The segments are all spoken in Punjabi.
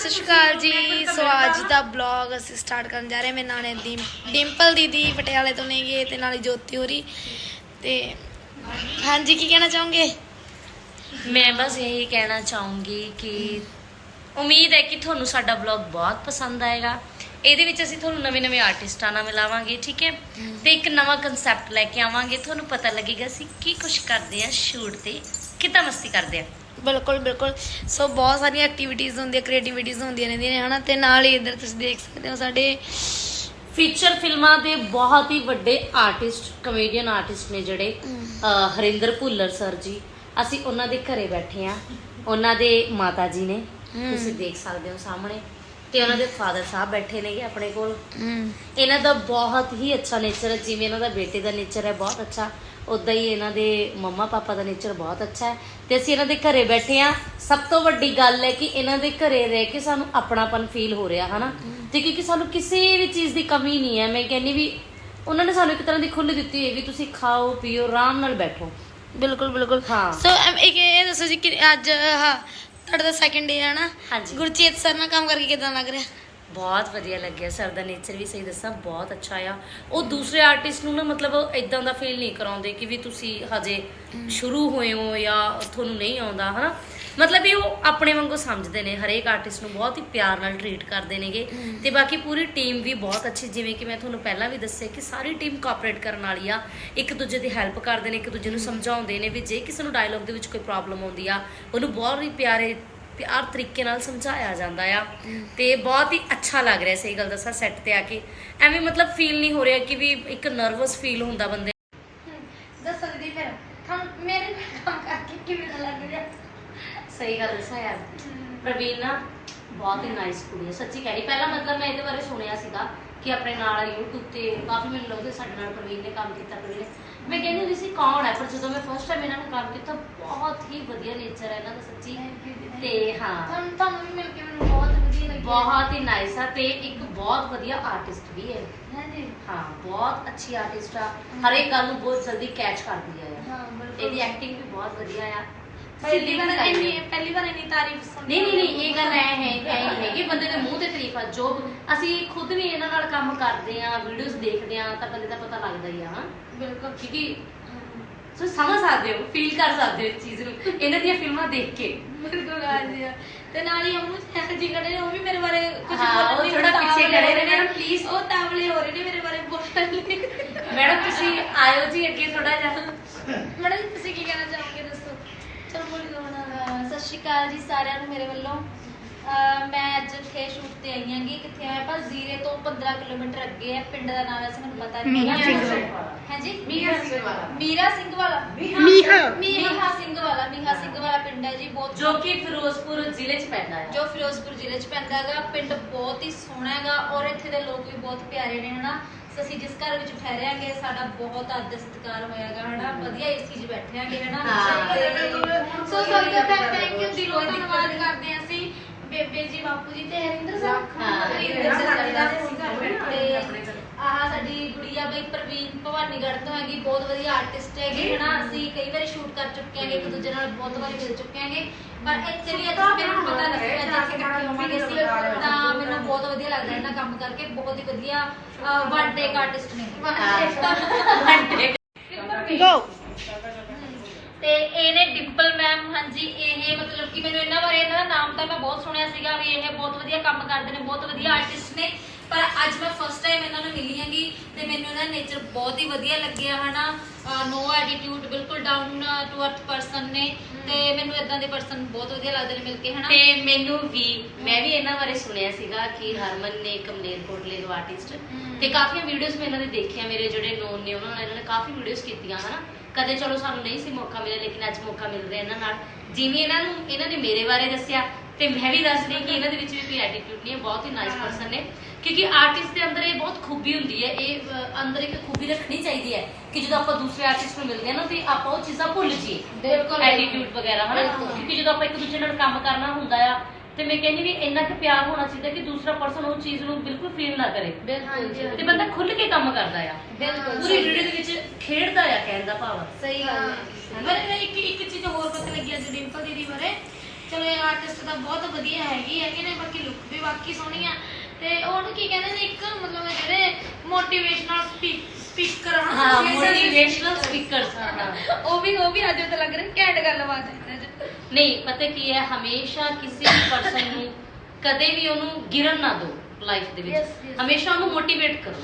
ਸਤਿ ਸ਼੍ਰੀ ਅਕਾਲ ਜੀ। ਸੋ ਅੱਜ ਦਾ ਬਲੌਗ ਅਸੀਂ ਸਟਾਰਟ ਕਰਨ ਜਾ ਰਹੇ ਮੇਰੇ ਨਾਲ ਦੀਮ- ਡਿੰਪਲ ਦੀਦੀ ਪਟਿਆਲੇ ਤੋਂ ਨੇਗੇ ਤੇ ਨਾਲੇ ਜੋਤੀ ਹੋਰੀ। ਤੇ ਹਾਂਜੀ ਕੀ ਕਹਿਣਾ ਚਾਹੋਗੇ? ਮੈਂ ਬਸ ਇਹੀ ਕਹਿਣਾ ਚਾਹੂੰਗੀ ਕਿ ਉਮੀਦ ਹੈ ਕਿ ਤੁਹਾਨੂੰ ਸਾਡਾ ਵਲੌਗ ਬਹੁਤ ਪਸੰਦ ਆਏਗਾ। ਇਹਦੇ ਵਿੱਚ ਅਸੀਂ ਤੁਹਾਨੂੰ ਨਵੇਂ-ਨਵੇਂ ਆਰਟਿਸਟਾਂ ਨਾਲ ਮਿਲਾਵਾਂਗੇ ਠੀਕ ਹੈ? ਤੇ ਇੱਕ ਨਵਾਂ ਕਨਸੈਪਟ ਲੈ ਕੇ ਆਵਾਂਗੇ। ਤੁਹਾਨੂੰ ਪਤਾ ਲੱਗੇਗਾ ਅਸੀਂ ਕੀ ਕੁਝ ਕਰਦੇ ਹਾਂ ਸ਼ੂਟ ਤੇ ਕਿੱਦਾਂ ਮਸਤੀ ਕਰਦੇ ਹਾਂ। ਬਿਲਕੁਲ ਬਿਲਕੁਲ। ਸੋ ਬਹੁਤ ਸਾਰੀਆਂ ਐਕਟੀਵਿਟੀਜ਼ ਹੁੰਦੀਆਂ ਕ੍ਰੀਏਟੀਵਿਟੀਜ਼ ਹੁੰਦੀਆਂ ਰਹਿੰਦੀਆਂ ਨੇ ਹਨਾ? ਤੇ ਨਾਲ ਹੀ ਇੱਧਰ ਤੁਸੀਂ ਦੇਖ ਸਕਦੇ ਹੋ ਸਾਡੇ ਫੀਚਰ ਫਿਲਮਾਂ ਦੇ ਬਹੁਤ ਹੀ ਵੱਡੇ ਆਰਟਿਸਟ ਕਮੇਡੀਅਨ ਆਰਟਿਸਟ ਨੇ ਜਿਹੜੇ। ਹਰਿੰਦਰ ਭੁੱਲਰ ਸਰ ਜੀ। ਅਸੀਂ ਉਹਨਾਂ ਦੇ ਘਰੇ ਬੈਠੇ ਆ ਉਹਨਾਂ ਦੇ ਮਾਤਾ ਜੀ ਨੇ। ਤੁਸੀਂ ਦੇਖ ਸਕਦੇ ਹੋ ਸਾਹਮਣੇ। ਤੇ ਉਹਨਾਂ ਦੇ ਫਾਦਰ ਸਾਹਿਬ ਬੈਠੇ ਨੇਗੇ ਆਪਣੇ ਕੋਲ। ਇਹਨਾਂ ਦਾ ਬਹੁਤ ਹੀ ਅੱਛਾ ਨੇਚਰ ਹੈ। ਜਿਵੇਂ ਇਹਨਾਂ ਦਾ ਬੇਟੇ ਦਾ ਨੇਚਰ ਹੈ ਬਹੁਤ ਅੱਛਾ। ਉਦਾਂ ਹੀ ਇਹਨਾਂ ਦੇ ਮੰਮਾ ਪਾਪਾ ਦਾ ਨੇਚਰ ਬਹੁਤ ਅੱਛਾ ਹੈ। ਤੇ ਅਸੀਂ ਇਹਨਾਂ ਦੇ ਘਰੇ ਬੈਠੇ ਆ ਸਭ ਤੋਂ ਵੱਡੀ ਗੱਲ ਹੈ ਕਿ ਇਹਨਾਂ ਦੇ ਘਰੇ ਰਹਿ ਕੇ ਸਾਨੂੰ ਆਪਣਾਪਨ ਫੀਲ ਹੋ ਰਿਹਾ ਹਨਾ? ਤੇ ਕਿਉਂਕਿ ਸਾਨੂੰ ਕਿਸੇ ਵੀ ਚੀਜ਼ ਦੀ ਕਮੀ ਨਹੀਂ ਹੈ। ਮੈਂ ਕਹਿੰਨੀ ਵੀ ਉਹਨਾਂ ਨੇ ਸਾਨੂੰ ਇੱਕ ਤਰ੍ਹਾਂ ਦੀ ਖੁੱਲ੍ਹ ਦਿੱਤੀ ਹੈ ਵੀ ਤੁਸੀਂ ਖਾਓ ਪੀਓ ਆਰਾਮ ਨਾਲ ਬੈਠੋ। ਬਿਲਕੁਲ ਬਿਲਕੁਲ। ਹਾਂ। ਸੋ ਇੱਕ ਇਹ ਦੱਸੋ ਜੀ ਕਿ ਅੱਜ ਆਹ ਤੁਹਾਡਾ ਸੈਕੰਡ ਡੇ ਹੈ ਨਾ ਹਾਂਜੀ। ਗੁਰਚੇਤ ਸਰ ਨਾਲ ਕੰਮ ਕਰਕੇ ਕਿਦਾਂ ਲੱਗ ਰਿਹਾ? ਬਹੁਤ ਵਧੀਆ ਲੱਗਿਆ ਸਰ ਦਾ ਨੇਚਰ ਵੀ ਸਹੀ ਦੱਸਾਂ ਬਹੁਤ ਅੱਛਾ ਆ। ਉਹ ਦੂਸਰੇ ਆਰਟਿਸਟ ਨੂੰ ਨਾ ਮਤਲਬ ਇਦਾਂ ਦਾ ਫੀਲ ਨਹੀਂ ਕਰਾਉਂਦੇ ਕਿ ਵੀ ਤੁਸੀਂ ਹਜੇ ਸ਼ੁਰੂ ਹੋਏ ਹੋ ਜਾਂ ਤੁਹਾਨੂੰ ਨਹੀਂ ਆਉਂਦਾ ਹਨਾ? ਮਤਲਬ ਵੀ ਉਹ ਆਪਣੇ ਵਾਂਗੂ ਸਮਝਦੇ ਨੇ ਹਰੇਕ ਆਰਟਿਸਟ ਨੂੰ ਬਹੁਤ ਹੀ ਪਿਆਰ ਨਾਲ ਟਰੀਟ ਕਰਦੇ ਨੇਗੇ। ਤੇ ਬਾਕੀ ਪੂਰੀ ਟੀਮ ਵੀ ਬਹੁਤ ਅੱਛੀ ਜਿਵੇਂ ਕਿ ਮੈਂ ਤੁਹਾਨੂੰ ਪਹਿਲਾਂ ਵੀ ਦੱਸਿਆ ਕਿ ਸਾਰੀ ਟੀਮ ਕੋਆਪਰੇਟ ਕਰਨ ਵਾਲੀ ਆ। ਇੱਕ ਦੂਜੇ ਦੀ ਹੈਲਪ ਕਰਦੇ ਨੇ ਇੱਕ ਦੂਜੇ ਨੂੰ ਸਮਝਾਉਂਦੇ ਨੇ ਵੀ ਜੇ ਕਿਸੇ ਨੂੰ ਡਾਇਲੌਗ ਦੇ ਵਿੱਚ ਕੋਈ ਪ੍ਰੋਬਲਮ ਆਉਂਦੀ ਆ ਉਹਨੂੰ ਬਹੁਤ ਹੀ ਪਿਆਰੇ ਪਿਆਰ ਤਰੀਕੇ ਨਾਲ ਸਮਝਾਇਆ ਜਾਂਦਾ ਆ। ਤੇ ਬਹੁਤ ਹੀ ਅੱਛਾ ਲੱਗ ਰਿਹਾ ਸਹੀ ਗੱਲ ਦੱਸਾਂ ਸੈੱਟ ਤੇ ਆ ਕੇ। ਐਵੇਂ ਮਤਲਬ ਫੀਲ ਨਹੀਂ ਹੋ ਰਿਹਾ ਕਿ ਵੀ ਇੱਕ ਨਰਵਸ ਫੀਲ ਹੁੰਦਾ ਬੰਦੇ ਦੱਸੋ ਦੀਦੀ ਫਿਰ। ਤੁਹਾਨੂੰ ਮੇਰੇ ਕੰਮ ਕਰਕੇ ਕਿਵੇਂ ਦਾ ਲੱਗ ਰਿਹਾ? ਸਹੀ ਗੱਲ ਦੱਸਾਂ ਯਾਰ। ਪ੍ਰਵੀਨ ਨਾ ਬਹੁਤ ਹੀ ਨਾਈਸ ਕੁੜੀ ਹੈ ਸੱਚੀ ਕਹਿ ਰਹੀ। ਪਹਿਲਾਂ ਮਤਲਬ ਮੈਂ ਇਹਦੇ ਬਾਰੇ ਸੁਣਿਆ ਸੀਗਾ। ਕਿ ਆਪਣੇ ਨਾਲ YouTube ਤੇ ਕਾਫੀ ਮੈਨੂੰ ਲੱਗਦਾ ਸਾਡੇ ਨਾਲ ਪ੍ਰਵੀਨ ਨੇ ਕੰਮ ਕੀਤਾ ਪ੍ਰਵੀਨ। ਨੇ ਮੈਂ ਕਹਿੰਦੀ ਹੁੰਦੀ ਸੀ ਕੌਣ ਹੈ ਪਰ ਜਦੋਂ ਮੈਂ ਫਸਟ ਟਾਈਮ ਇਹਨਾਂ ਨਾਲ ਕੰਮ ਕੀਤਾ ਬਹੁਤ ਹੀ ਵਧੀਆ ਨੇਚਰ ਹੈ ਇਹਨਾਂ ਦਾ ਸੱਚੀ। ਤੇ ਹਾਂ। ਤੁਹਾਨੂੰ ਤੁਹਾਨੂੰ ਵੀ ਮਿਲ ਕੇ ਮੈਨੂੰ ਬਹੁਤ ਵਧੀਆ ਲੱਗਿਆ। ਬਹੁਤ ਹੀ ਨਾਈਸ ਆ ਤੇ ਇੱਕ ਬਹੁਤ ਵਧੀਆ ਆਰਟਿਸਟ ਵੀ ਹੈ। ਹਾਂਜੀ ਹਾਂ ਬਹੁਤ ਅੱਛੀ ਆਰਟਿਸਟ ਆ। ਹਰੇਕ ਗੱਲ ਨੂੰ ਬਹੁਤ ਜਲਦੀ ਕੈਚ ਕਰਦੀ ਆ। ਹਾਂ ਬਿਲਕੁਲ। ਇਹਦੀ ਐਕਟਿੰਗ ਵੀ ਬਹੁਤ ਵਧੀਆ ਆ। ਪਹਿਲੀ ਵਾਰ ਇੰਨੀ ਪਹਿਲੀ ਵਾਰ ਇੰਨੀ ਤਾਰੀਫ ਸੁਣੀ ਨਹੀਂ ਨਹੀਂ ਨਹੀਂ ਇਹ ਗੱਲ ਐ ਹੈ ਐ ਹੈਗੀ ਬੰਦੇ ਦੇ ਮੂੰਹ ਤੇ ਤਾਰੀਫ ਆ ਜੋ ਅਸੀਂ ਖੁਦ ਵੀ ਇਹਨਾਂ ਨਾਲ ਕੰਮ ਕਰਦੇ ਆ ਵੀਡੀਓਜ਼ ਦੇਖਦੇ ਆ ਤਾਂ ਬੰਦੇ ਦਾ ਪਤਾ ਲੱਗਦਾ ਹੀ ਆ। ਬਿਲਕੁਲ। ਕਿਉਂਕਿ ਤੁਸੀਂ ਸਮਝ ਸਕਦੇ ਹੋ ਫੀਲ ਕਰ ਸਕਦੇ ਹੋ ਇਸ ਚੀਜ਼ ਨੂੰ ਇਹਨਾਂ ਦੀਆਂ ਫਿਲਮਾਂ ਦੇਖ ਕੇ। ਬਿਲਕੁਲ ਹਾਂਜੀ ਤੇ ਨਾਲ ਹੀ ਅਮੂ ਜੀ ਨੇ ਉਹ ਵੀ ਮੇਰੇ ਬਾਰੇ ਕੁਝ ਬੋਲਣ ਲਈ ਥੋੜਾ ਪਿੱਛੇ ਹੋ ਨੇ, ਮੈਡਮ, please। ਉਹ ਤਾਵਲੇ ਹੋ ਰਹੇ ਨੇ ਮੇਰੇ ਬਾਰੇ ਬੋਲਣ ਲਈ। ਮੈਡਮ ਤੁਸੀਂ ਆਇਓ ਜੀ ਅੱਗੇ ਥੋੜਾ ਜਿਹਾ। ਮੈਡਮ ਜੀ, ਤੁਸੀਂ ਕੀ ਕਹਿਣਾ ਚਾਹੋਗੇ ਦੱਸੋ ਚਲ ਬੋਲੀ ਦੋ ਨਾ ਅਹ ਸਤਿ ਸ਼੍ਰੀ ਅਕਾਲ ਜੀ ਸਾਰਿਆਂ ਨੂੰ ਮੇਰੇ ਵੱਲੋਂ। ਮੈਂ ਅੱਜ ਇੱਥੇ ਸ਼ੂਟ ਤੇ ਆਈ ਹਾਂਗੀ ਕਿੱਥੇ ਆਇਆ ਆਪਾਂ ਜ਼ੀਰੇ ਤੋਂ 15 ਕਿਲੋਮੀਟਰ ਅੱਗੇ ਹੈ ਪਿੰਡ ਦਾ ਨਾਮ ਵੈਸੇ ਮੈਨੂੰ ਪਤਾ ਨਹੀਂ। ਸਿੰਘ ਹਾਂਜੀ? ਮੀਹਾਂ ਸਿੰਘ ਵਾਲਾ। ਮੀਰਾ ਸਿੰਘ ਵਾਲਾ। ਮੀਹਾਂ। ਮੀਹਾ ਸਿੰਘ ਵਾਲਾ ਮੀਹਾ ਸਿੰਘ ਵਾਲਾ ਪਿੰਡ ਹੈ ਜੀ ਬਹੁਤ ਜੋ ਕਿ ਫਿਰੋਜ਼ਪੁਰ ਜ਼ਿਲ੍ਹੇ 'ਚ ਪੈਂਦਾ ਹੈ। ਜੋ ਫਿਰੋਜ਼ਪੁਰ ਜ਼ਿਲ੍ਹੇ 'ਚ ਪੈਂਦਾ ਹੈਗਾ ਪਿੰਡ ਬਹੁਤ ਹੀ ਸੋਹਣਾ ਹੈਗਾ ਔਰ ਇੱਥੇ ਦੇ ਲੋਕ ਵੀ ਬਹੁਤ ਪਿਆਰੇ ਨੇ ਹਨਾ? ਸੋ ਅਸੀਂ ਜਿਸ ਘਰ ਵਿੱਚ ਠਹਿਰਿਆਂਗੇ ਸਾਡਾ ਬਹੁਤ ਆਦਰ ਸਤਿਕਾਰ ਹੋਇਆਗਾ ਹਨਾ? ਵਧੀਆ ਏਸੀ 'ਚ ਬੈਠਿਆਂਗੇ ਹਨਾ? ਸੋ ਸਭ ਤੋਂ ਪਹਿਲਾਂ ਥੈਂਕ ਯੂ ਦਿਲੋਂ ਧੰਨਵਾਦ ਕਰਦੇ ਹਾਂ ਅਸੀਂ ਬੇਬੇ ਜੀ ਬਾਪੂ ਜੀ ਤੇ ਹਰਿੰਦਰ ਸਾਹਿਬ। ਹਾਂ। ਹਰਿੰਦਰ ਸਰ ਦਾ ਤੇ ਆਹ ਸਾਡੀ ਗੁੜੀਆ ਬਈ ਪ੍ਰਵੀਨ ਭਵਾਨੀਗੜ੍ਹ ਤੋਂ ਹੈਗੀ ਬਹੁਤ ਵਧੀਆ ਆਰਟਿਸਟ ਹੈਗੀ ਹਨਾ? ਅਸੀਂ ਕਈ ਵਾਰੀ ਸ਼ੂਟ ਕਰ ਚੁੱਕੇ ਹਾਂਗੇ ਇੱਕ ਦੂਜੇ ਨਾਲ ਬਹੁਤ ਵਾਰੀ ਮਿਲ ਚੁੱਕੇ ਹਾਂਗੇ। ਪਰ ਇੱਥੇ ਵੀ ਅੱਜ ਮੈਨੂੰ ਪਤਾ ਲੱਗਿਆ ਅੱਜ ਇੱਥੇ ਇਕੱਠੇ ਹੋਵਾਂਗੇ ਅਸੀਂ ਤਾਂ ਮੈਨੂੰ ਬਹੁਤ ਵਧੀਆ ਲੱਗਦਾ ਇਹਨਾਂ ਕੰਮ ਕਰਕੇ ਬਹੁਤ ਹੀ ਵਧੀਆ ਵਨ ਟੇਕ ਆਰਟਿਸਟ ਨੇ। ਗੋ ਤੇ ਇਹਨੇ ਡਿੰਪਲ ਮੈਮ ਹਾਂਜੀ ਇਹ ਮਤਲਬ ਕਿ ਮੈਨੂੰ ਇਹਨਾਂ ਬਾਰੇ ਇਹਨਾਂ ਦਾ ਨਾਮ ਤਾਂ ਮੈਂ ਬਹੁਤ ਸੁਣਿਆ ਸੀਗਾ ਵੀ ਇਹ ਬਹੁਤ ਵਧੀਆ ਕੰਮ ਕਰਦੇ ਨੇ ਬਹੁਤ ਵਧੀਆ ਆਰਟਿਸਟ ਨੇ। ਪਰ ਅੱਜ ਮੈਂ ਫਸਟ ਟਾਈਮ ਇਹਨਾਂ ਨੂੰ ਮਿਲੀ ਹਾਂਗੀ ਤੇ ਮੈਨੂੰ ਇਹਨਾਂ ਦਾ ਨੇਚਰ ਬਹੁਤ ਹੀ ਵਧੀਆ ਲੱਗਿਆ ਹਨਾ। ਨੋ ਐਟੀਟਿਊਡ ਬਿਲਕੁਲ ਡਾਊਨ ਟੂ ਅਰਥ ਪਰਸਨ ਨੇ ਤੇ ਮੈਨੂੰ ਇਦਾਂ ਦੇ ਪਰਸਨ ਬਹੁਤ ਵਧੀਆ ਲੱਗਦੇ ਨੇ ਮਿਲ ਕੇ ਹਨਾ। ਤੇ ਮੈਨੂੰ ਵੀ ਮੈਂ ਵੀ ਇਹਨਾਂ ਬਾਰੇ ਸੁਣਿਆ ਸੀਗਾ ਕਿ ਹਰਮਨ ਨੇ ਕਮਲੇਰ ਕੋਟਲੇ ਤੋਂ ਆਰਟਿਸਟ ਤੇ ਕਾਫੀ ਵੀਡੀਓਜ਼ ਮੈਂ ਇਹਨਾਂ ਦੇ ਦੇਖੀਆਂ ਮੇਰੇ ਜਿਹੜੇ ਨੋਨ ਨੇ ਉਹਨਾਂ ਨਾਲ ਇਹਨਾਂ ਨੇ ਕਾਫੀ ਵੀਡੀਓਜ਼ ਕੀਤੀਆਂ ਹਨਾ। ਕਦੇ ਚਲੋ ਸਾਨੂੰ ਨਹੀਂ ਸੀ ਮੌਕਾ ਮਿਲਿਆ ਲੇਕਿਨ ਅੱਜ ਮੌਕਾ ਮਿਲ ਰਿਹਾ ਇਹਨਾਂ ਨਾਲ। ਜਿਵੇਂ ਇਹਨਾਂ ਨੂੰ ਇਹਨਾਂ ਨੇ ਮੇਰੇ ਬਾਰੇ ਦੱਸਿਆ ਤੇ ਮੈਂ ਵੀ ਦੱਸ ਰਹੀ ਕਿ ਇਹਨਾਂ ਦੇ ਵਿੱਚ ਵੀ ਕੋਈ ਐਟੀਟਿਊਡ ਨਹੀਂ ਹੈ ਬਹੁਤ ਹੀ ਨਾਈਸ ਪਰਸਨ ਨੇ। ਕਿਉਂਕਿ ਆਰਟਿਸਟ ਦੇ ਅੰਦਰ ਇਹ ਬਹੁਤ ਖੂਬੀ ਹੁੰਦੀ ਹੈ ਇਹ ਅੰਦਰ ਇੱਕ ਖੂਬੀ ਰੱਖਣੀ ਚਾਹੀਦੀ ਹੈ ਕਿ ਜਦੋਂ ਆਪਾਂ ਦੂਸਰੇ ਆਰਟਿਸਟ ਨੂੰ ਮਿਲਦੇ ਹਾਂ ਨਾ ਤੇ ਆਪਾਂ ਉਹ ਚੀਜ਼ਾਂ ਭੁੱਲ ਜਾਈਏ। ਬਿਲਕੁਲ ਐਟੀਟਿਊਡ ਵਗੈਰਾ ਹਨਾ। ਕਿਉਂਕਿ ਜਦੋਂ ਆਪਾਂ ਇੱਕ ਦੂਜੇ ਨਾਲ ਕੰਮ ਕਰਨਾ ਹੁੰਦਾ ਆ ਤੇ ਮੈਂ ਕਹਿੰਦੀ ਵੀ ਇੰਨਾ ਕੁ ਪਿਆਰ ਹੋਣਾ ਚਾਹੀਦਾ ਕਿ ਦੂਸਰਾ ਪਰਸਨ ਉਹ ਚੀਜ਼ ਨੂੰ ਬਿਲਕੁਲ ਫੀਲ ਨਾ ਕਰੇ। ਬਿਲਕੁਲ ਤੇ ਬੰਦਾ ਖੁੱਲ ਕੇ ਕੰਮ ਕਰਦਾ ਆ। ਬਿਲਕੁਲ ਪੂਰੀ ਵੀਡੀਓ ਦੇ ਵਿੱਚ ਖੇਡਦਾ ਆ ਕਹਿਣ ਦਾ ਭਾਵ। ਸਹੀ ਗੱਲ ਹੈ। ਪਰ ਇੱਕ ਇੱਕ ਚੀਜ਼ ਹੋਰ ਪਤਾ ਲੱਗੀ ਅੱਜ ਡਿੰਪਲ ਦੀਦੀ ਬਾਰੇ। ਚਲੋ ਇਹ ਆਰਟਿਸਟ ਤਾਂ ਬਹੁਤ ਵਧੀਆ ਹੈਗੀ ਹੈਗੇ ਨੇ ਬਾਕੀ ਲੁੱਕ ਵੀ ਵਾਕਈ ਸੋਹਣੀ ਆ। ਤੇ ਉਹਨੂੰ ਕੀ ਕਹਿੰਦੇ ਨੇ ਇੱਕ ਮਤਲਬ ਜਿਹੜੇ ਮੋਟੀਵੇਸ਼ਨਲ ਸਪੀਕਰ ਹਾਂ ਮੋਟੀਵੇਸ਼ਨਲ ਸਪੀਕਰਸ ਹਾਂ ਉਹ ਵੀ ਉਹ ਵੀ ਅੱਜ ਤੇ ਲੱਗ ਰਿਹਾ ਘੈਂਟ ਗੱਲਬਾਤ ਹੈ ਨਹੀਂ ਪਤਾ ਕੀ ਹੈ ਹਮੇਸ਼ਾ ਕਿਸੇ ਵੀ ਪਰਸਨ ਨੂੰ ਕਦੇ ਵੀ ਉਹਨੂੰ ਗਿਰਨ ਨਾ ਦਿਓ ਲਾਈਫ ਦੇ ਵਿੱਚ. ਹਮੇਸ਼ਾ ਉਹਨੂੰ ਮੋਟੀਵੇਟ ਕਰੋ।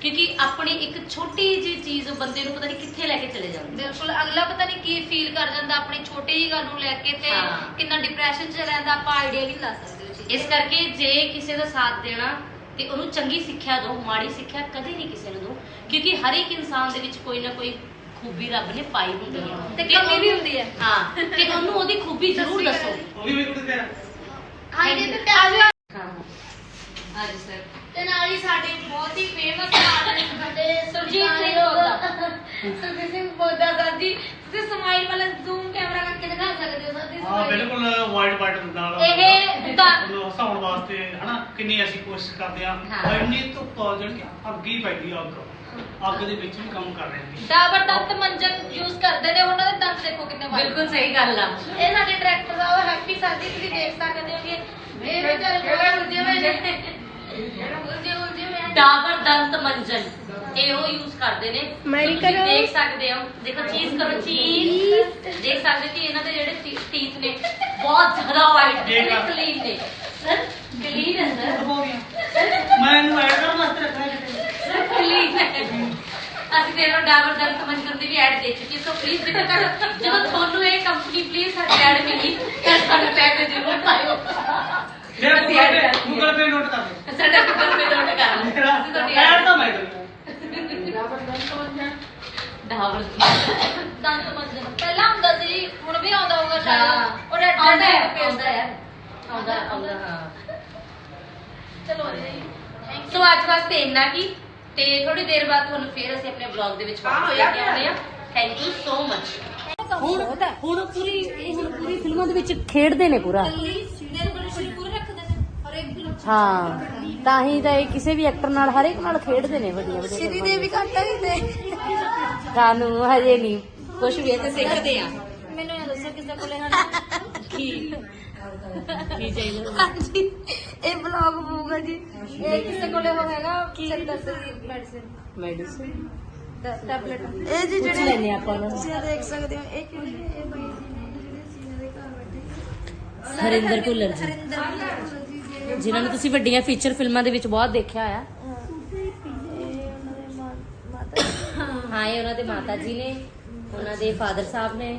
ਕਿਉਂਕਿ ਆਪਣੀ ਇੱਕ ਛੋਟੀ ਜਿਹੀ ਚੀਜ਼ ਬੰਦੇ ਨੂੰ ਪਤਾ ਨਹੀਂ ਕਿੱਥੇ ਲੈ ਕੇ ਚਲੇ ਜਾਂਦੀ। ਬਿਲਕੁਲ ਅਗਲਾ ਪਤਾ ਨਹੀਂ ਕੀ ਫੀਲ ਕਰ ਜਾਂਦਾ ਆਪਣੀ ਛੋਟੀ ਜਿਹੀ ਗੱਲ ਨੂੰ ਲੈ ਕੇ ਤੇ ਹਾਂ। ਕਿੰਨਾ ਡਿਪਰੈਸ਼ਨ ਚ ਰਹਿੰਦਾ ਆਪਾਂ ਆਈਡੀਆ ਵੀ ਨਹੀਂ ਲਾ ਸਕਦੇ ਉਹ ਚੀਜ਼। ਇਸ ਕਰਕੇ ਜੇ ਕਿਸੇ ਦਾ ਸਾਥ ਦੇਣਾ ਤੇ ਉਹਨੂੰ ਚੰਗੀ ਸਿੱਖਿਆ ਦਿਓ ਮਾੜੀ ਸਿੱਖਿਆ ਕਦੇ ਨਹੀਂ ਕਿਸੇ ਨੂੰ ਦਿਓ ਕਿਉਂਕਿ ਹਰ ਇੱਕ ਇਨਸਾਨ ਦੇ ਵਿੱਚ ਕੋਈ ਨਾ ਕੋਈ ਖੂਬੀ ਰੱਬ ਨੇ ਪਾਈ ਹੁੰਦੀ ਹੈ। ਤੇ ਕਮੀ ਵੀ ਹੁੰਦੀ ਹੈ। ਹਾਂ ਤੇ ਉਹਨੂੰ ਉਹਦੀ ਖੂਬੀ ਜ਼ਰੂਰ ਦੱਸੋ। ਉਹ ਵੀ ਮੇਰੇ ਕੋਲ ਤੇ ਹਾਂਜੀ ਤੇ ਜਾਓ ਹਾਂ। ਹਾਂਜੀ ਸਰ। ਤੇ ਨਾਲ ਹੀ ਸਾਡੇ ਬਹੁਤ ਹੀ ਫੇਮਸ ਆਰਟਿਸਟ ਸਾਡੇ ਸੁਰਜੀਤ ਸਿੰਘ ਬੋਦਾ ਸੁਰਜੀਤ ਸਿੰਘ ਬੋਦਾ ਸਰ ਜੀ ਤੁਸੀਂ ਸਮਾਈਲ ਵਾਲਾ ਜ਼ੂਮ ਕੈਮਰਾ ਕਰਕੇ ਦਿਖਾ ਸਕਦੇ ਹੋ ਸਰ ਜੀ ਹਾਂ। ਬਿਲਕੁਲ ਵਾਈਟ ਵਾਈਟ ਨਾਲ। ਇਹ ਹਸਾਉਣ ਵਾਸਤੇ ਹਨਾ ਕਿੰਨੀ ਅਸੀਂ ਕੋਸ਼ਿਸ਼ ਕਰਦੇ ਆ। ਹਾਂ। ਇੰਨੀ ਧੁੱਪ ਜਿਹੜੀ ਕਿ ਅੱਗ ਹੀ ਪੈਂਦੀ ਆ ਅੱਗ। ਅੱਗ ਦੇ ਵਿੱਚ ਵੀ ਕੰਮ ਕਰ ਰਹੇ ਨੇ। ਡਾਬਰ ਦੰਤ ਮੰਜਨ ਯੂਜ਼ ਕਰਦੇ ਨੇ ਉਹਨਾਂ ਦੇ ਦੰਦ ਦੇਖੋ ਕਿੰਨੇ ਵਾਈਟ ਬਿਲਕੁਲ ਸਹੀ ਗੱਲ ਆ। ਇਹ ਸਾਡੇ ਡਾਇਰੈਕਟਰ ਸਾਹਿਬ ਹੈਪੀ ਸਰ ਜੀ ਤੁਸੀਂ ਦੇਖ ਸਕਦੇ ਹੋਗੇ ਇਹ ਵਿਚਾਰੇ ਬਹੁਤ ਉਲਝੇ ਹੋਏ ਡਾਬਰ ਦੰਤ ਮੰਜਨ ਇਹੋ ਯੂਜ਼ ਕਰਦੇ ਨੇ। ਤੁਸੀਂ ਕਰੋ। ਦੇਖ ਸਕਦੇ ਹੋ। ਦੇਖੋ ਚੀਜ਼ ਕਰੋ ਚੀਜ਼ ਦੇਖ ਸਕਦੇ ਕਿ ਇਹਨਾਂ ਦੇ ਜਿਹੜੇ ਟੀਥ ਨੇ ਬਹੁਤ ਜ਼ਿਆਦਾ ਵਾਈਟ ਨੇ ਦੇਖ ਆ। ਕਲੀਨ ਨੇ। ਸਰ ਕਲੀਨ ਹੈ ਸਰ। ਮੈਂ ਇਹਨੂੰ ਐਡ ਕਿਤੇ। ਸਰ ਕਲੀਨ ਹੈ। ਅਸੀਂ ਤੇ ਇਹਨੂੰ ਡਾਬਰ ਦੰਤ ਮੰਜਨ ਦੀ ਵੀ ਐਡ ਦੇ ਚੁੱਕੀ ਸੋ ਪਲੀਜ਼ ਬੇਟਾ ਜਦੋਂ ਤੁਹਾਨੂੰ ਇਹ ਕੰਪਨੀ ਪਲੀਜ਼ ਸਾਡੀ ਐਡ ਮਿਲੀ ਤਾਂ ਸਾਨੂੰ ਪੈਸੇ ਜ਼ਰੂਰ ਪਾਇਓ। ਮੇਰਾ ਅਸੀਂ add ਗੂਗਲ ਕਰ ਗੂਗਲ ਪੇ ਨੋਟ ਕਰ ਦੇ ਸਾਡਾ ਗੂਗਲ ਪੇ ਨੋਟ ਕਰ ਲਓ ਮੇਰਾ ਅਸੀਂ ਤੁਹਾਡੀ ਐਡ ਐਡ ਤਾਂ ਮੈਂ ਕਰੂੰਗਾ। ਡਾਬਰ ਦੰਤ ਮੰਜਨ ਪਹਿਲਾਂ ਹੁੰਦਾ ਸੀ ਹੁਣ ਵੀ ਆਉਂਦਾ ਹੋਊਗਾ ਹਾਂ। ਸ਼ਾਇਦ ਉਹ ਰੈਡ ਆਉਂਦਾ ਹੈ। ਰੈਡ ਆਉਂਦਾ ਹੈ। ਆਉਂਦਾ ਆਉਂਦਾ ਹਾਂ। ਚਲੋ ਜੀ ਸੋ ਅੱਜ ਵਾਸਤੇ ਇੰਨਾ ਕੀ। ਤੇ ਥੋੜੀ ਦੇਰ ਬਾਅਦ ਤੁਹਾਨੂੰ ਫੇਰ ਅਸੀਂ ਆਪਣੇ ਵਲੌਗ ਦੇ ਵਿੱਚ ਵਾਪਸ ਲੈ ਕੇ ਆਉਂਦੇ ਆ ਥੈਂਕ ਯੂ ਸੋ ਮਚ ਹੁਣ ਹੁਣ ਪੂਰੀ ਇਹ ਹੁਣ ਪੂਰੀ ਫਿਲਮਾਂ ਦੇ ਵਿੱਚ ਖੇਡਦੇ ਨੇ ਪੂਰਾ ਸਿੰਦੇ ਨੂੰ ਬੜੇ ਸ਼ੁਰੂ ਪੂਰੇ ਰੱਖਦੇ ਨੇ ਹਰ ਇੱਕ ਨੂੰ ਹਾਂ ਤਾਂ ਹੀ ਤਾਂ ਇਹ ਕਿਸੇ ਵੀ ਐਕਟਰ ਨਾਲ ਹਰ ਇੱਕ ਨਾਲ ਖੇਡਦੇ ਨੇ ਵੱਡੀਆਂ ਵੱਡੀਆਂ ਸ਼੍ਰੀ ਦੇਵੀ ਘੱਟ ਹੀ ਤੇ ਕਾਨੂੰ ਹਜੇ ਨਹੀਂ। ਕੁਝ ਵੀ ਇਹ ਤੇ ਸਿੱਖਦੇ ਆ। ਮੈਨੂੰ ਇਹ ਦੱਸੋ ਕਿਸੇ ਕੋਲੇ ਹਨ ਕੀ? ਕੀ ਚਾਹੀਦਾ ਹਾਂਜੀ ਇਹ ਬਲੌਗ ਹੋਊਗਾ ਜੀ। ਇਹ ਕਿਸੇ ਕੋਲੇ ਹੋ ਹੈਗਾ ਸਿਰਦਰਦ ਦੀ ਮੈਡੀਸਿਨ ਮੈਡੀਸਿਨ ਟੈਬਲੇਟ ਇਹ ਜੀ ਪੁੱਛ ਜਿਹੜੇ ਲੈਨੇ ਆਪਾਂ ਉਹਨਾਂ। ਨੂੰ ਤੁਸੀਂ ਇਹ ਦੇਖ ਸਕਦੇ ਹੋ ਇਹ ਕਿਹੜੇ ਨੇ? ਇਹ ਬਾਈ ਜੀ ਨੇ ਜਿਹੜੇ ਸੀਨੇ ਦੇ ਘਰ ਬੈਠੇ ਹਰਿੰਦਰ ਭੁੱਲਰ ਜੀ। ਹਰਿੰਦਰ ਭੁੱਲਰ। ਜੀ ਜੀ ਜਿਨ੍ਹਾਂ ਨੂੰ ਤੁਸੀਂ ਵੱਡੀਆਂ ਫੀਚਰ ਫਿਲਮਾਂ ਦੇ ਵਿੱਚ ਬਹੁਤ ਦੇਖਿਆ ਆ ਇਹ ਉਹਨਾਂ ਦੇ ਮਾ- ਮਾਤਾ ਜੀ। ਹਾਂ ਇਹ ਉਹਨਾਂ ਦੇ ਮਾਤਾ ਜੀ ਨੇ ਉਹਨਾਂ ਦੇ ਫਾਦਰ ਸਾਹਿਬ ਨੇ।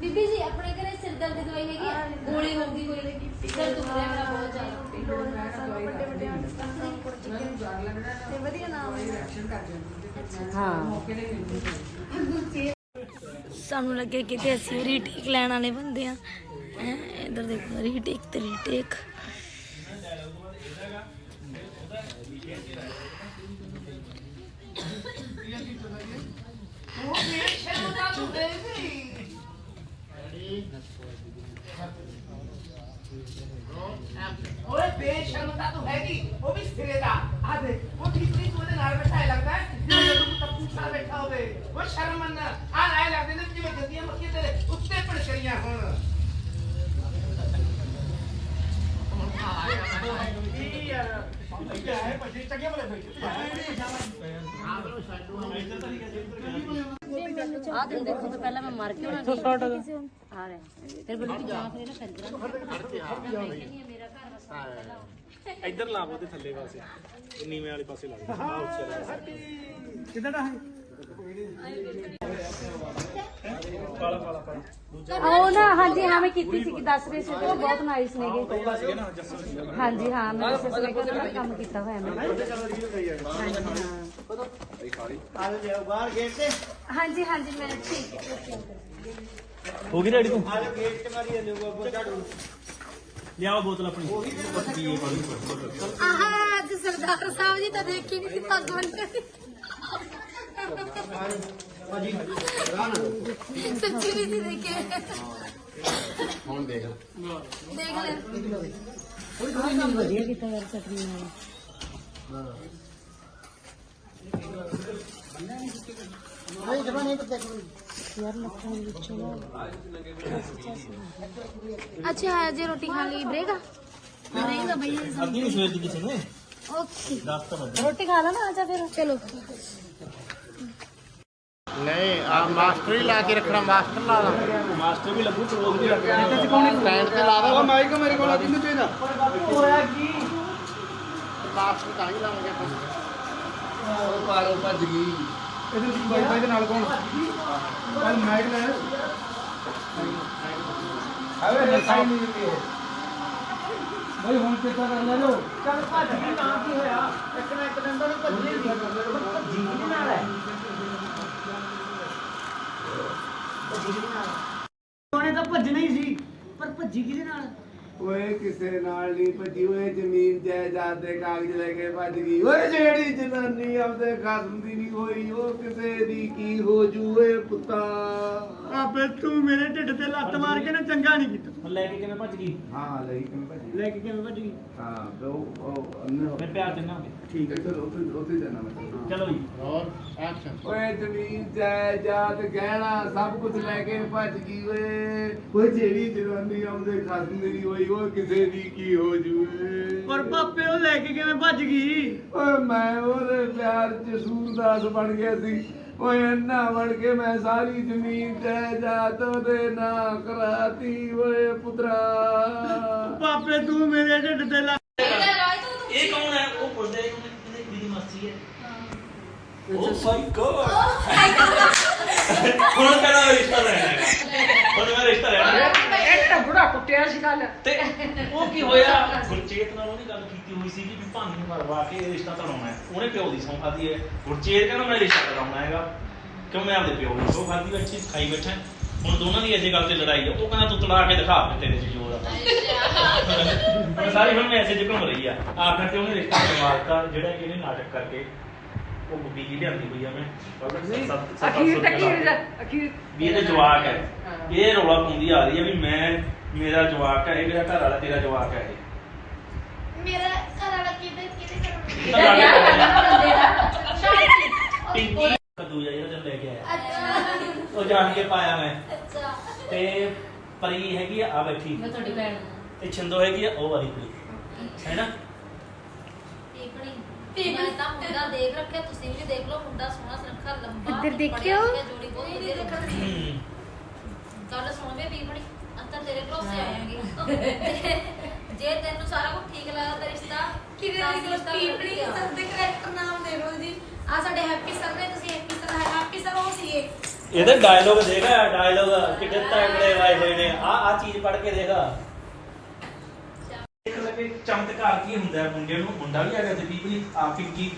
ਬੀਬੀ ਜੀ ਆਪਣੇ ਘਰੇ ਸਿਰਦਰਦ ਦੀ ਦਵਾਈ ਹੈਗੀ? ਗੋਲੀ ਹੋਊਗੀ ਕੋਈ? ਸਿਰ ਦੁਖ ਰਿਹਾ ਮੇਰਾ ਬਹੁਤ ਜ਼ਿਆਦਾ। ਸਾਨੂੰ ਵਧੀਆ ਨਾਮ ਹੈ। ਲੱਗੇ ਕਿਤੇ ਅਸੀਂ ਰੀਟੇਕ ਲੈਣ ਵਾਲੇ ਬੰਦੇ ਆ। ਹੈਂ, ਇੱਧਰ ਦੇਖੋ ਰੀਟੇਕ ਤੇ ਰੀਟੇਕ ਓਏ ਬੇਸ਼ਰਮਤਾ ਤੂੰ ਹੈਗੀ ਉਹ ਵੀ ਸਿਰੇ ਦਾ ਆ ਦੇ ਉਹ ਠੀਕ ਉਹਦੇ ਨਾਲ ਬੈਠਾ ਹੈ ਲੱਗਦਾ ਹੈ ਜਿਵੇਂ ਜਦੋਂ ਤੂੰ ਪੁੱਛਾ ਬੈਠਾ ਹੋਵੇ ਉਹ ਸ਼ਰਮ ਮੰਨ ਆ ਲੈ ਲੱਗਦੇ ਨੇ ਜਿਵੇਂ ਗੱਦੀਆਂ ਮੱਖੀਆਂ ਤੇਰੇ ਉੱਤੇ ਭੜਕਰੀਆਂ ਹੁਣ ਆ ਦਿਨ ਦੇਖੋ ਤਾਂ ਪਹਿਲਾਂ ਮੈਂ ਮਰ ਕੇ ਹੋਣਾ ਸੀ ਆ ਰਿਹਾ ਫਿਰ ਬੋਲੀ ਕਿ ਜਾਂ ਫਿਰ ਇਹਨੂੰ ਕਰ ਇੱਧਰ ਲਾਵੋ ਤੇ ਥੱਲੇ ਪਾਸੇ ਨੀਵੇਂ ਵਾਲੇ ਪਾਸੇ ਲਾ ਦਿਓ ਆਹ ਉੱਚੇ ਵਾਲੇ ਕਿੱਦਾਂ ਦਾ ਹੈ? ਉਹ ਨਾ ਹਾਂਜੀ ਹਾਂ ਮੈਂ ਕੀਤੀ ਸੀ ਕਿ ਦੱਸ ਰਹੇ ਸੀ ਉਹ ਬਹੁਤ ਨਾਈਸ ਨੇਗੇ ਹਾਂਜੀ ਹਾਂ ਮੈਂ ਸੱਸ ਨੇ ਕਿਹਾ ਕੰਮ ਕੀਤਾ ਹੋਇਆ ਮੈਂ ਹਾਂਜੀ ਹਾਂਜੀ ਮੈਂ ਠੀਕ ਹੈ ਹੋ ਗਈ ਰੈਡੀ ਤੂੰ ਲਿਆਓ ਬੋਤਲ ਆਪਣੀ। ਪੀਏ ਪਾਣੀ ਆਹ ਅੱਜ ਸਰਦਾਰ ਸਾਹਿਬ ਜੀ ਤਾਂ ਦੇਖੀ ਨਹੀਂ ਸੀ ਪੱਗ ਬੰਨ ਕੇ ਸੱਚੀ ਨਹੀਂ ਸੀ ਦੇਖੇ ਹੁਣ ਦੇਖ ਦੇਖ ਲੈ ਵਧੀਆ ਕੀਤਾ ਯਾਰ ਚਟਨੀ ਨਾਲ ਯਾਰ ਲੱਖਾਂ ਦੇ ਵਿੱਚੋਂ ਨਾ ਅੱਛਾ ਜੇ ਰੋਟੀ ਆ ਨਹੀਂ ਸਵੇਰ ਦੀ ਕਿਸੇ ਨੇ ਓਕੇ 10 ਤਾਂ ਵਜੇ ਰੋਟੀ ਖਾ ਲਾ ਨਾ ਆਜਾ ਫਿਰ ਚਲੋ ਨਹੀਂ ਆ ਮਾਸਟਰ ਹੀ ਲਾ ਕੇ ਰੱਖਣਾ ਮਾਸਟਰ ਲਾ ਲਾ। ਮਾਸਟਰ ਵੀ ਲੱਗੂ ਪ੍ਰੋਗ ਵੀ ਲੱਗਣਾ ਸਟੈਂਡ ਤੇ ਲਾ ਦਾ ਮਾਈਕ ਮੇਰੇ ਕੋਲ ਕਿੰਨੇ ਚਾਹੀਦਾ? ਮਾਸਟਰ ਤਾਂ ਹੀ ਲਾਉਂਗੇ ਆਪਾਂ। ਇਹਦੇ ਵਾਈਫਾਈ ਦੇ ਨਾਲ ਕੌਣ? ਕੱਲ ਮਾਈਕ ਲੈ। ਆਵੇ ਰਸਾਈ ਨਹੀਂ ਦਿੱਤੀ ਬਈ ਹੁਣ ਕਿੱਦਾਂ ਕਰ ਲੈ ਲੋ ਚੱਲ ਭੱਜ ਗਈ ਨਾ ਕੀ ਹੋਇਆ? ਇੱਕ ਨਾ ਇੱਕ ਦਿਨ ਤਾਂ ਭੱਜੀ ਨਹੀਂ ਭੱਜੀ ਕਿਹਦੇ ਨਾਲ ਹੈ। ਉਹਨੇ ਤਾਂ ਭੱਜਣਾ ਹੀ ਸੀ ਪਰ ਭੱਜੀ ਕਿਹਦੇ ਨਾਲ? ਓਏ ਕਿਸੇ ਨਾਲ ਨਹੀਂ ਭੱਜੀ। ਓਏ ਜ਼ਮੀਨ ਜਾਇਦਾਦ ਦੇ ਕਾਗਜ਼ ਲੈ ਕੇ ਭੱਜ ਗਈ। ਓਏ ਜਿਹੜੀ ਜਨਾਨੀ ਆਪਦੇ ਖਸਮ ਦੀ ਨਹੀਂ ਹੋਈ ਉਹ ਕਿਸੇ ਦੀ ਕੀ ਹੋ ਜੂ? ਏ ਪੁੱਤਾ। ਆਪੇ ਤੂੰ ਮੇਰੇ ਢਿੱਡ ਤੇ ਲੱਤ ਮਾਰ ਕੇ ਨਾ ਚੰਗਾ ਨਹੀਂ ਕੀਤਾ। ਲੈ ਕੇ ਕਿਵੇਂ ਭੱਜ ਗਈ? ਹਾਂ ਲਈ ਕਿਵੇਂ ਭੱਜੀ? ਲੈ ਕੇ ਕਿਵੇਂ ਭੱਜ ਗਈ? ਹਾਂ ਤੇ ਉਹ ਉਹ ਅੰਨੇ ਫਿਰ ਪਿਆਰ ਦਿੰਨਾ ਹੋਗੇ ਠੀਕ ਹੈ ਚਲੋ ਉੱਥੇ ਉੱਥੇ ਜਾਣਾ ਮੈਂ। ਚਲੋ ਜੀ। ਓਏ ਜ਼ਮੀਨ ਜਾਇਦਾਦ ਗਹਿਣਾ ਸਭ ਕੁਝ ਲੈ ਕੇ ਭੱਜ ਗਈ ਓਏ। ਓਏ ਜਿਹੜੀ ਜਨਾਨੀ ਆਉਂਦੇ ਖਸਮ ਦੀ ਨਹੀਂ ਹੋਈ ਉਹ ਕਿਸੇ ਦੀ ਕੀ ਹੋ ਜੂ ਪਰ ਪਾਪੇ ਉਹ ਲੈ ਕੇ ਕਿਵੇਂ ਭੱਜ ਗਈ? ਓਏ ਮੈਂ ਉਹਦੇ ਪਿਆਰ ਚ ਸੂਰਦਾਸ ਬਣ ਗਿਆ ਸੀ। ਓਏ ਇੰਨਾ ਬਣ ਕੇ ਮੈਂ ਸਾਰੀ ਜ਼ਮੀਨ ਜਾਇਦਾਦ ਉਹਦੇ ਨਾਂ ਕਰਾਤੀ ਓਏ ਪੁੱਤਰਾ। ਪਾਪੇ ਤੂੰ ਮੇਰੇ ਢਿੱਡ ਤੇ ਲੱਤ ਇਹ ਕੌਣ ਹੈ? ਉਹ ਪੁੱਛਦਾ ਹੈ। ਕੁੜੀ ਦੀ ਮਾਸੀ ਹੈ ਓ ਮਾਈ ਗॉड ਹੁਣ ਕਹਿੰਦਾ ਰਿਸ਼ਤਾ ਲੈਣਾ ਹੈ? ਹੁਣ ਮੈਂ ਰਿਸ਼ਤਾ ਹੈ ਇਹ ਤਾਂ ਬੁੜਾ ਕੁੱਟਿਆ ਸੀ ਕੱਲ ਤੇ ਉਹ ਕੀ ਹੋਇਆ? ਗੁਰਚੇਤ ਨਾਲ ਉਹਨੇ ਗੱਲ ਕੀਤੀ ਹੋਈ ਸੀ ਕਿ ਭਾਂਗ ਨੂੰ ਮਰਵਾ ਕੇ ਇਹ ਰਿਸ਼ਤਾ ਤੜਾਉਣਾ ਹੈ। ਉਹਨੇ ਪਿਓ ਦੀ ਸੌਂ ਖਾਦੀ ਹੈ। ਗੁਰਚੇਤ ਕਹਿੰਦਾ ਮੈਂ ਰਿਸ਼ਤਾ ਤੜਾਉਣਾ ਹੈਗਾ। ਕਿਉਂ ਮੈਂ ਆਪਦੇ ਪਿਓ ਦੀ ਸੌਂ ਖਾਦੀ ਬੈਠੀ ਖਾਈ ਬੈਠਾ ਹੁਣ ਦੋਨਾਂ ਦੀ ਇਸੇ ਗੱਲ ਤੇ ਲੜਾਈ ਹੈ। ਉਹ ਕਹਿੰਦਾ ਤੂੰ ਤੜਾ ਕੇ ਦਿਖਾ ਫਿਰ ਤੇਰੇ ਚ ਜੋਰ ਆ ਹੁਣ ਸਾਰੀ ਫਿਲਮ ਐਸੇ ਚ ਘੁੰਮ ਰਹੀ ਆ। ਆਖਰ ਤੇ ਉਹਨੇ ਰਿਸ਼ਤਾ ਕਰਵਾਤਾ ਜਿਹੜਾ ਕਿ ਇਹਨੇ ਨਾਟਕ ਕਰਕੇ ਉਹ ਬੁੱਢੀ ਜੀ ਲਿਆਂਦੀ ਹੋਈ ਆ ਮੈਂ। ਅਖੀਰ ਤਕੀਰ ਅਖੀਰ ਵੀ ਇਹਦੇ ਜਵਾਕ ਹੈ। ਇਹ ਰੌਲਾ ਪਾਉਂਦੀ ਆ ਰਹੀ ਹੈ ਵੀ ਮੈਂ ਮੇਰਾ ਜਵਾਕ ਹੈ ਇਹ ਮੇਰਾ ਘਰ ਵਾਲਾ ਤੇਰਾ ਜਵਾਕ ਹੈ। ਇਹ ਮੇਰਾ ਘਰ ਵਾਲਾ ਕਿਹਦੇ ਕਿਹਦੇ ਘਰ ਲੜ ਕੇ ਕਰਨਾ ਬੰਦੇ ਦਾ ਪਿੰਕੀ। ਕੱਦੂ ਜਿਹੜਾ ਤੈਨੂੰ ਲੈ ਕੇ ਆਇਆ। ਅੱਛਾ। ਉਹ ਜਾਣ ਕੇ ਪਾਇਆ ਮੈਂ। ਅੱਛਾ। ਤੇ ਪਰੀ ਹੈਗੀ ਆ ਆ ਬੈਠੀ। ਮੈਂ ਤੁਹਾਡੀ ਭੈਣ ਤੇ ਛਿੰਦੋ ਹੈਗੀ ਆ ਉਹ ਵਾਲੀ ਕੁੜੀ। ਹੈ ਨਾ ਪੀਪਣੀ ਮੈਂ ਤਾਂ ਮੁੰਡਾ ਦੇਖ ਰੱਖਿਆ ਤੁਸੀਂ ਵੀ ਦੇਖ ਲਓ ਮੁੰਡਾ ਸੋਹਣਾ ਸੁਨੱਖਾ ਲੰਬਾ ਇੱਧਰ ਦੇਖਿਓ। ਜੋੜੀ ਬਹੁਤ ਵਧੀਆ ਹੂੰ। ਗੱਲ ਸੁਣ ਵੇ ਪੀਪਣੀ ਅੰਤਰ ਤੇਰੇ ਭਰੋਸੇ ਆਏਗੇ ਜੇ ਤੈਨੂੰ ਸਾਰਾ ਕੁਝ ਠੀਕ ਲੱਗਦਾ ਤਾਂ ਰਿਸ਼ਤਾ ਕਿਹਦੇ ਤਾਂ ਦੀ ਰਿਸ਼ਤਾ ਪੀਪਣੀ ਵਧੀਆ। ਸਰ ਦੇ ਕਰੈਕਟਰ ਨਾਮ ਦੇ ਲਓ ਜੀ। ਆ ਸਾਡੇ ਹੈਪੀ ਸਰ ਨੇ ਤੁਸੀਂ ਹੈਪੀ ਸਰ ਹੈਪੀ ਸਰ ਉਹ ਸੀਗੇ। ਇਹਦੇ ਡਾਇਲੋਗ ਦੇਖਾ ਡਾਇਲੋਗ ਕਿੱਡੇ ਤਗੜੇ ਆਏ ਹੋਏ ਨੇ। ਆ ਆ ਚੀਜ਼ ਪੜ ਕੇ ਦੇਖਾ। ਚਮਤਕਾਰ ਕੀ ਹੁੰਦਾ ਹੈ? ਮੁੰਡੇ ਨੂੰ ਮੁੰਡਾ ਵੀ ਆ ਗਿਆ ਤੇ ਪੀਪਲੀ ਆ ਪਿੰਕੀ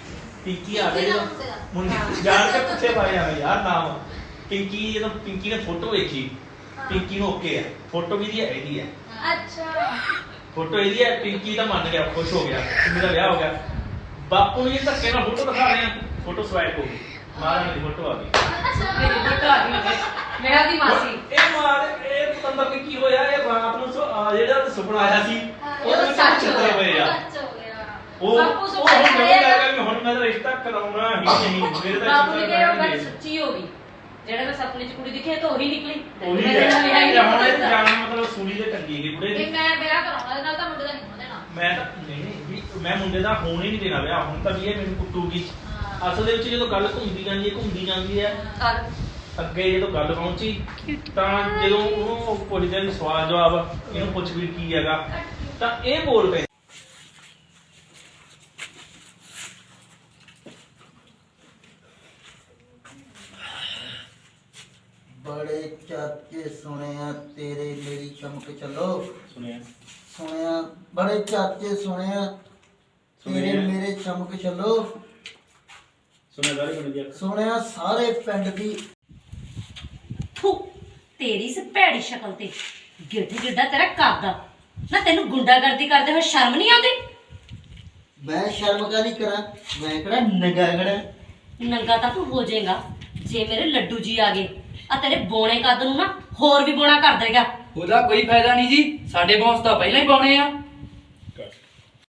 ਪਿੰਕੀ ਆ ਗਈ। ਮੁੰਡੇ ਜਾਣ ਕੇ ਪੁੱਛੇ ਪਾਏ ਆ ਯਾਰ ਨਾਮ। ਪਿੰਕੀ ਜਦੋਂ ਪਿੰਕੀ ਨੇ ਫੋਟੋ ਵੇਖੀ ਪਿੰਕੀ ਨੂੰ ਓਕੇ ਹੈ ਫੋਟੋ ਕਿਹਦੀ ਹੈ ਇਹਦੀ ਹੈ। ਅੱਛਾ। ਫੋਟੋ ਇਹਦੀ ਹੈ ਪਿੰਕੀ ਤਾਂ ਮੰਨ ਗਿਆ ਖੁਸ਼ ਹੋ ਗਿਆ ਕਿ ਮੇਰਾ ਵਿਆਹ ਹੋ ਗਿਆ। ਬਾਪੂ ਨੂੰ ਇਹ ਧੱਕੇ ਨਾਲ ਫੋਟੋ ਦਿਖਾ ਰਹੇ ਆ। ਫੋਟੋ ਸਵਾਈਪ ਹੋ ਗਈ। ਮਹਾਰਾਣੀ ਦੀ ਫੋਟੋ ਆ ਗਈ। ਮੇਰੀ ਫੋਟੋ ਆ ਗਈ ਮੇਰਾ ਦੀ ਮਾਸੀ। ਇਹ ਮਾਰ ਇਹ ਪਤੰਦਰ ਕੀ ਹੋਇਆ? ਇਹ ਰਾਤ ਨੂੰ ਜਿਹੜਾ ਸੁਪਨਾ ਆਇਆ ਸੀ। ਉਹ ਸੱਚ ਹੋ ਚਿੱਤਰ ਹੋਏ ਆ? ਸੱਚ ਹੋ ਗਿਆ। ਉਹ ਬਾਪੂ ਉਹ ਸੁਪਨਾ ਹੁਣ ਮੈਨੂੰ ਕਰਿਆ ਲੱਗਾ ਕਿ ਹੁਣ ਮੈਂ ਤਾਂ ਰਿਸ਼ਤਾ ਕਰਾਉਣਾ ਹੀ ਨਹੀਂ ਮੇਰੇ ਤਾਂ ਬਾਪੂ ਦੀ ਚਿੱਤਰ ਕਿਹਾ ਉਹ ਗੱਲ। ਸੱਚੀ ਹੋ ਗਈ। ਜਿਹੜਾ ਮੈਂ ਸੁਪਨੇ 'ਚ ਕੁੜੀ ਦਿਖੀ ਤਾਂ ਉਹੀ ਨਿਕਲੀ। ਉਹੀ ਹੀ। ਹੁਣ ਇਹ। ਜਾਣ ਮਤਲਬ ਸੂਲੀ ਦੇ ਟੰਗੀ ਗਈ ਬੁੜੇ ਦੀ। ਮੈਂ ਵਿਆਹ ਕਰਾਉਣਾ ਇਹਦੇ ਨਾਲ ਤਾਂ ਮੁੰਡੇ ਦਾ ਨਹੀਂ ਹੋਣਾ ਦੇਣਾ। ਮੈਂ ਤਾਂ ਨਹੀਂ ਮੈਂ ਮੁੰਡੇ ਦਾ ਹੋਣ ਹੀ ਨਹੀਂ ਦੇਣਾ ਵਿਆਹ। ਹੁਣ ਤਾਂ ਵੀ ਇਹ ਮੈਨੂੰ ਕੁੱਟੂਗੀ। ਅਸਲ ਦੇ ਵਿੱਚ ਜਦੋਂ ਗੱਲ ਘੁੰਮਦੀ ਜਾਂਦੀ ਹੈ ਘੁੰਮਦੀ ਜਾਂਦੀ ਹੈ। ਅੱਗੇ ਜਦੋਂ ਗੱਲ ਪਹੁੰਚੀ ਤਾਂ ਜਦੋਂ ਉਹਨੂੰ ਪੁੱਛਦੇ ਨੇ ਸਵਾਲ ਜਵਾਬ ਇਹਨੂੰ ਪੁੱਛ ਵੀ ਕੀ ਹੈਗਾ। ਤਾਂ ਇਹ ਬੋਲ ਪਏ। ਬੜੇ ਚਾਚੇ ਸੁਣਿਆ ਤੇਰੇ ਮੇਰੀ ਚਮਕ ਚੱਲੋ। ਸੁਣਿਆ। ਸੁਣਿਆ ਬੜੇ ਚਾਚੇ ਸੁਣਿਆ ਤੇਰੇ ਸੁਣਿਆ। ਮੇਰੇ ਚਮਕ ਚੱਲੋ। ਸੁਣਿਆ ਸਾਰੇ ਪਿੰਡ ਦੀ। ਤੇਰੀ ਇਸ ਭੈੜੀ ਸ਼ਕਲ ਤੇ ਗਿੱਠ ਜਿੱਡਾ ਤੇਰਾ ਕਰਦਾ। ਨਾ ਤੈਨੂੰ ਗੁੰਡਾਗਰਦੀ ਕਰਦੇ ਹੋਏ ਸ਼ਰਮ ਨਹੀਂ ਆਉਂਦੀ? ਮੈਂ ਸ਼ਰਮ ਕਾਹਦੀ ਕਰਾਂ? ਮੈਂ ਕਿਹੜਾ ਨਗਾਗੜਾ ਨੰਗਾ ਤਾਂ ਤੂੰ ਹੋ ਜਾਏਗਾ ਜੇ ਮੇਰੇ ਲੱਡੂ ਜੀ ਆ ਗਏ ਆ ਤੇਰੇ ਬੋਣੇ ਕੱਦ ਨੂੰ ਨਾ ਹੋਰ ਵੀ ਬੋਣਾ ਕਰ ਦੇਗਾ। ਉਹਦਾ ਕੋਈ ਫਾਇਦਾ ਨਹੀਂ ਜੀ ਸਾਡੇ ਬੌਸ ਤਾਂ ਪਹਿਲਾਂ ਹੀ ਪਾਉਣੇ ਆ।